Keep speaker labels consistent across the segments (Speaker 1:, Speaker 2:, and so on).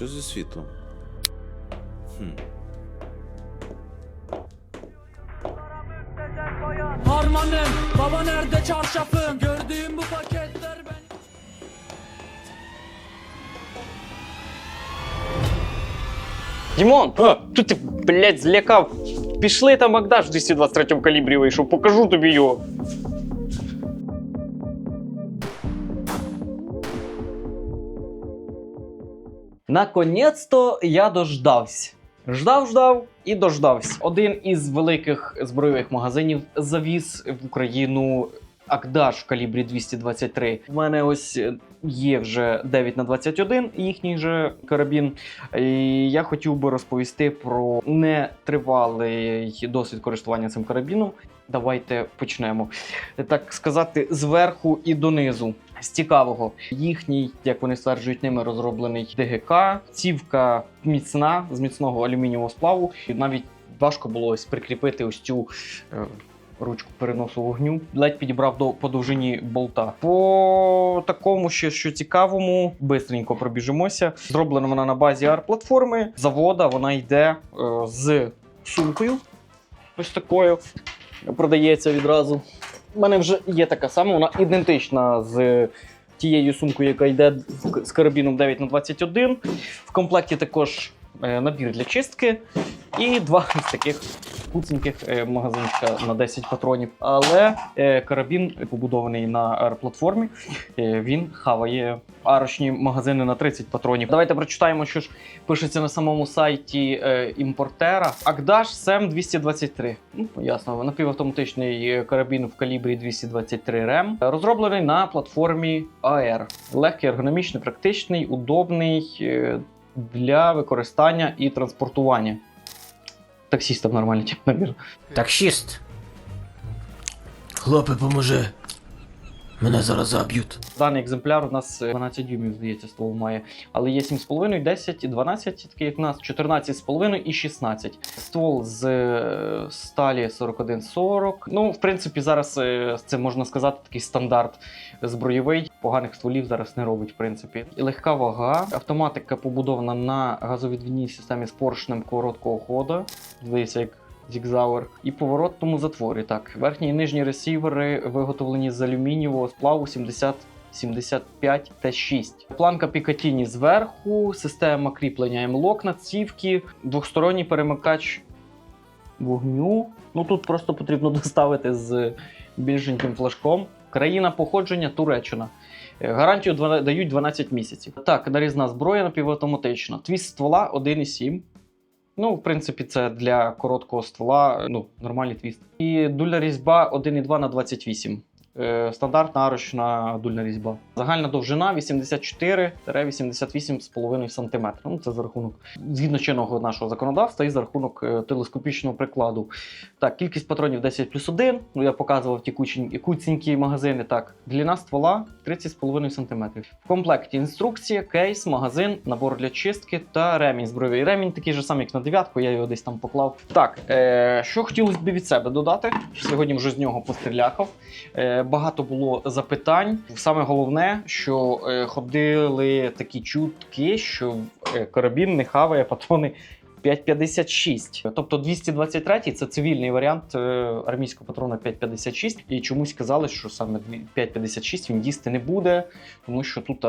Speaker 1: що зі світлом? Хм.
Speaker 2: Harmanım baba nerede çarşafım Gördüğüm bu paketler benim
Speaker 3: Дімон, тут ти, блядь, злякав. Пішли там Богдаш в 223 калібрі вийшов, покажу тобі його. Наконець-то я дождався. Ждав, ждав і дождався. Один із великих збройових магазинів завіз в Україну Акдаш в калібрі 223. У мене ось е, є вже 9 на 21 їхній же карабін. І я хотів би розповісти про нетривалий досвід користування цим карабіном. Давайте почнемо. Так сказати, зверху і донизу. З цікавого, їхній, як вони стверджують, ними розроблений ДГК, цівка міцна з міцного алюмінієвого сплаву. І навіть важко було ось прикріпити ось цю е, ручку переносу вогню. Ледь підібрав до по довжині болта. По такому ще що цікавому, бистренько пробіжимося. Зроблена вона на базі AR-платформи. Завода вона йде е, з сумкою. Ось такою. Продається відразу. Мене вже є така сама, вона ідентична з тією сумкою, яка йде з- карабіном 9х21. В комплекті також набір для чистки і два ось таких куценьких е, магазинчика на 10 патронів. Але е, карабін побудований на R-платформі. Е, він хаває арочні магазини на 30 патронів. Давайте прочитаємо, що ж пишеться на самому сайті е, імпортера. Акдаш SEM 223. Ну, ясно, напівавтоматичний е, карабін в калібрі 223 РЕМ, розроблений на платформі AR. Легкий, ергономічний, практичний, удобний е, для використання і транспортування. Таксістам нормальний тип набір.
Speaker 4: Таксіст. Хлопе, поможи. Мене зараз заб'ють.
Speaker 3: Даний екземпляр у нас е, 12 дюймів, здається, ствол має. Але є 7,5, 10, 12, такий як нас, 14,5 і 16. Ствол з е, сталі 4140. Ну, в принципі, зараз е, це можна сказати такий стандарт збройовий. Поганих стволів зараз не робить, в принципі. Легка вага. Автоматика побудована на газовідвідній системі з поршнем короткого ходу. Здається, як Зігзауер і поворотному затворі. Так, верхні і нижні ресівери виготовлені з алюмінієвого сплаву 70 75 Т6. Планка Пікатіні зверху, система кріплення М-лок на цівки, двохсторонній перемикач вогню. Ну тут просто потрібно доставити з більшеньким флажком. Країна походження Туреччина. Е, Гарантію дають 12 місяців. Так, нарізна зброя напівавтоматична. Твіст ствола 1,7. Ну, в принципі, це для короткого ствола ну, нормальний твіст. І дульна різьба 1,2 на 28. Е, Стандартна арочна дульна різьба. Загальна довжина 84-88,5 см. Ну, це за рахунок згідно чинного нашого законодавства і за рахунок е, телескопічного прикладу. Так, кількість патронів 10 плюс 1. Ну, я показував ті куценькі магазини. Так, длина ствола 30,5 см. В комплекті інструкція, кейс, магазин, набор для чистки та ремінь збройовий. Ремінь такий же самий, як на дев'ятку, я його десь там поклав. Так, е, що хотілося б від себе додати. Сьогодні вже з нього пострілякав. Е, багато було запитань. Саме головне, що е, ходили такі чутки, що е, карабін не хаває патрони. 5,56. Тобто 223 це цивільний варіант е, армійського патрона 5,56. І чомусь казали, що саме 5,56 він їсти не буде, тому що тут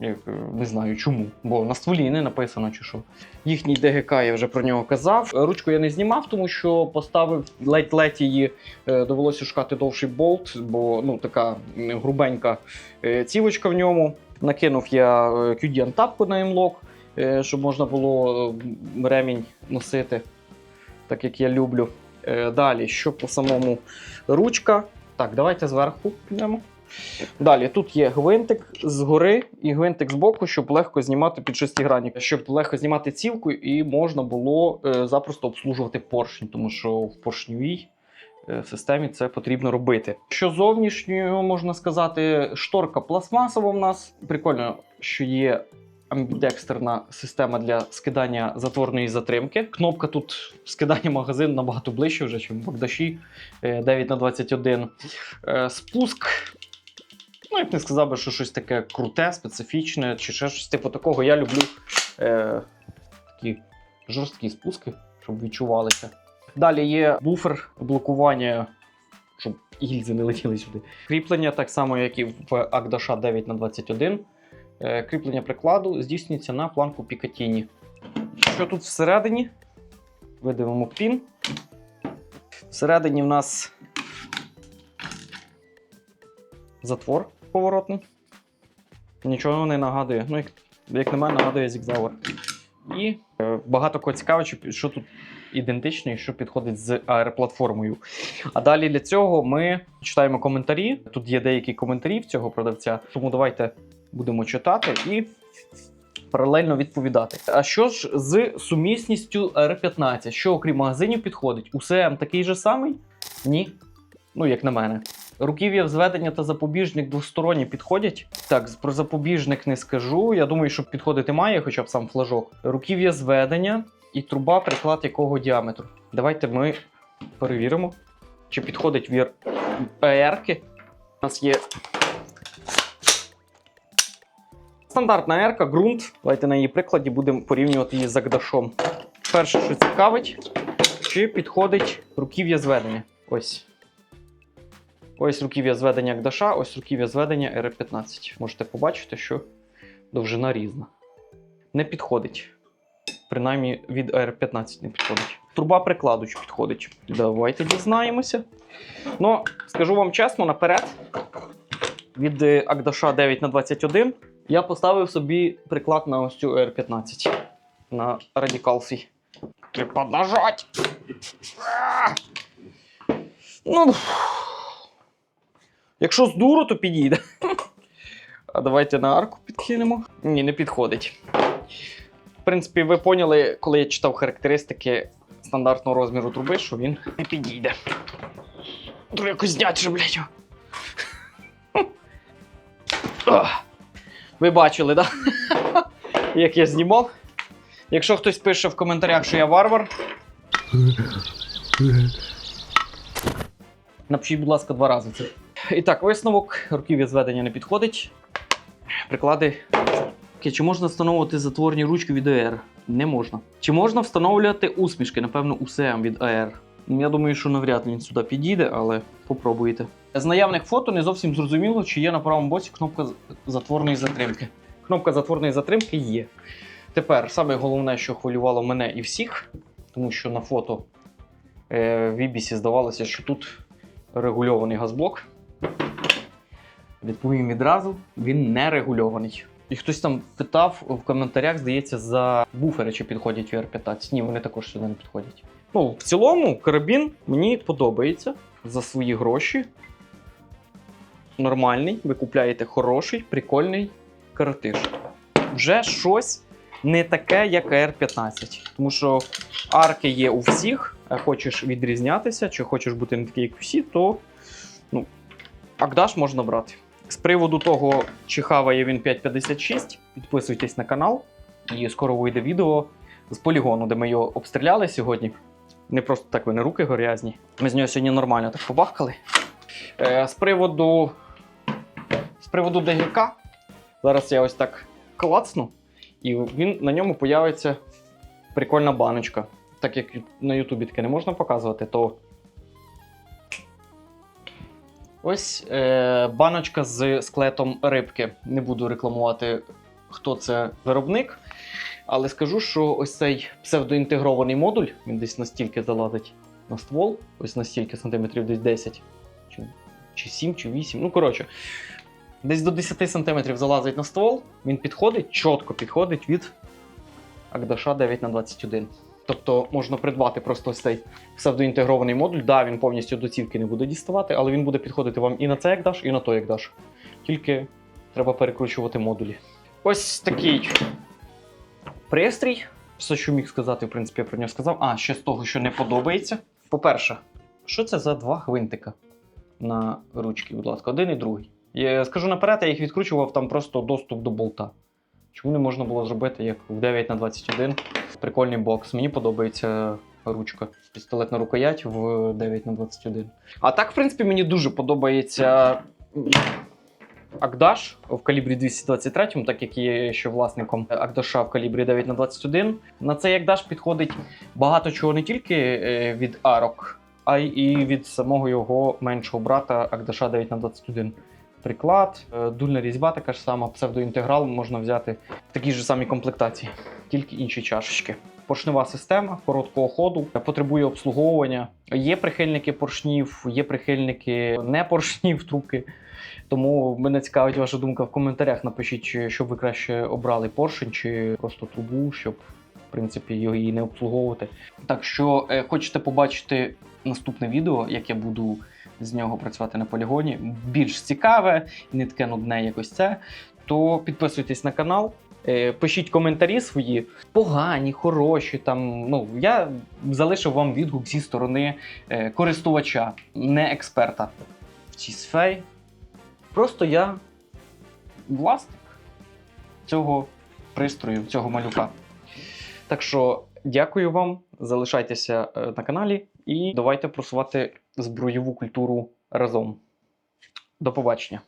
Speaker 3: як, е, не знаю чому, бо на стволі не написано чи що. Їхній ДГК я вже про нього казав. Ручку я не знімав, тому що поставив ледь-ледь її. е, Довелося шукати довший болт, бо ну така грубенька е, цівочка в ньому. Накинув я е, QD тапку на е, щоб можна було е, ремінь носити, так як я люблю. Е, Далі, що по самому ручка. Так, давайте зверху підемо. Далі тут є гвинтик згори і гвинтик збоку, щоб легко знімати під шестигранник, щоб легко знімати цівку і можна було е, запросто обслужувати поршень, тому що в поршньовій е, системі це потрібно робити. Що зовнішньою можна сказати, шторка пластмасова в нас. Прикольно, що є амбідекстерна система для скидання затворної затримки. Кнопка тут скидання магазину набагато ближче вже, ніж в Богдаші 9 на 21 Е, Спуск. Ну, я б не сказав би, що щось таке круте, специфічне, чи ще щось типу такого. Я люблю е, такі жорсткі спуски, щоб відчувалися. Далі є буфер блокування, щоб гільзи не летіли сюди. Кріплення, так само, як і в Агдаша 9х21. Е, кріплення прикладу здійснюється на планку Пікатіні. Що тут всередині? Видивимо пін. Всередині в нас затвор поворотний. Нічого не нагадує. Ну, як, як на мене, нагадує зігзавер. І е, багато кого цікаво, що, тут ідентично і що підходить з аероплатформою. А далі для цього ми читаємо коментарі. Тут є деякі коментарі в цього продавця, тому давайте будемо читати і паралельно відповідати. А що ж з сумісністю R15? Що окрім магазинів підходить? УСМ такий же самий? Ні. Ну, як на мене. Руків'я взведення та запобіжник двосторонні підходять. Так, про запобіжник не скажу. Я думаю, що підходити має, хоча б сам флажок. Руків'я зведення і труба, приклад якого діаметру. Давайте ми перевіримо, чи підходить вір АРки. У нас є стандартна ерка, ґрунт. Давайте на її прикладі будемо порівнювати її з Агдашом. Перше, що цікавить, чи підходить руків'я зведення. Ось. Ось руків'я зведення Агдаша, ось руків'я зведення R15. Можете побачити, що довжина різна. Не підходить. Принаймні від R15 не підходить. Труба прикладу чи підходить. Давайте дізнаємося. Ну, скажу вам чесно, наперед. Від е, Агдаша 9х21 я поставив собі приклад на ось цю R15 на радикал свій. Треба нажать. Ну. Якщо з дуру, то підійде. А давайте на арку підкинемо. Ні, не підходить. В принципі, ви поняли, коли я читав характеристики стандартного розміру труби, що він не підійде. Треба якось зняти, же, блядь. Ви бачили? Да? Як я знімав. Якщо хтось пише в коментарях, що я варвар. Напишіть, будь ласка, два рази. І так, висновок. Руків'я зведення не підходить. Приклади. Чи можна встановлювати затворні ручки від АР? Не можна. Чи можна встановлювати усмішки? Напевно, УСМ від АР. Ну, Я думаю, що навряд він сюди підійде, але попробуйте. З наявних фото не зовсім зрозуміло, чи є на правому боці кнопка затворної затримки. Кнопка затворної затримки є. Тепер саме головне, що хвилювало мене і всіх, тому що на фото е, в Ібісі здавалося, що тут регульований газблок. Відповім відразу, він не регульований. І хтось там питав в коментарях, здається, за буфери, чи підходять VR15. Ні, вони також сюди не підходять. Ну, в цілому, карабін мені подобається за свої гроші. Нормальний, ви купляєте хороший, прикольний каратиш. Вже щось не таке, як AR-15. Тому що арки є у всіх, а хочеш відрізнятися, чи хочеш бути не такий, як всі, то ну, Агдаш можна брати. З приводу того, чи хаває він 5.56, підписуйтесь на канал, і скоро вийде відео з полігону, де ми його обстріляли сьогодні. Не просто так вони руки горязні. Ми з нього сьогодні нормально так побахкали. Е, з приводу. З приводу ДГК. Зараз я ось так клацну, і він, на ньому появиться прикольна баночка. Так як на Ютубі таке не можна показувати, то Ось е, баночка з склетом рибки. Не буду рекламувати, хто це виробник. Але скажу, що ось цей псевдоінтегрований модуль, він десь настільки залазить на ствол, ось настільки сантиметрів, десь 10, чи, чи 7, чи 8. Ну, коротше, десь до 10 сантиметрів залазить на ствол, він підходить, чітко підходить від Агдаша 9х21. Тобто можна придбати просто ось цей псевдоінтегрований модуль. Да, він повністю до цівки не буде діставати, але він буде підходити вам і на це як даш, і на то як даш. Тільки треба перекручувати модулі. Ось такий пристрій. Все, що міг сказати, в принципі, я про нього сказав. А, ще з того, що не подобається. По-перше, що це за два гвинтика на ручки, будь ласка, один і другий. Я скажу наперед, я їх відкручував там просто доступ до болта. Чому не можна було зробити як в 9 на 21 Прикольний бокс. Мені подобається ручка. Пістолетна рукоять в 9 на 21 А так, в принципі, мені дуже подобається Агдаш в калібрі 223, так як є ще власником Агдаша в калібрі 9х21. На цей Агдаш підходить багато чого не тільки е, від арок, а й і від самого його меншого брата Агдаша 9х21. Приклад, е, дульна різьба така ж сама, псевдоінтеграл можна взяти в такій ж самій комплектації, тільки інші чашечки. Поршнева система короткого ходу потребує обслуговування. Є прихильники поршнів, є прихильники не поршнів трубки. Тому мене цікавить ваша думка в коментарях. Напишіть, щоб ви краще обрали поршень чи просто трубу, щоб в принципі її не обслуговувати. Так що е, хочете побачити наступне відео, як я буду з нього працювати на полігоні, більш цікаве, не таке нудне якось це, то підписуйтесь на канал. е, Пишіть коментарі свої, погані, хороші. Там, ну, я залишив вам відгук зі сторони е, користувача, не експерта в цій сфері. Просто я власник цього пристрою, цього малюка. Так що дякую вам, залишайтеся е, на каналі і давайте просувати збройову культуру разом. До побачення.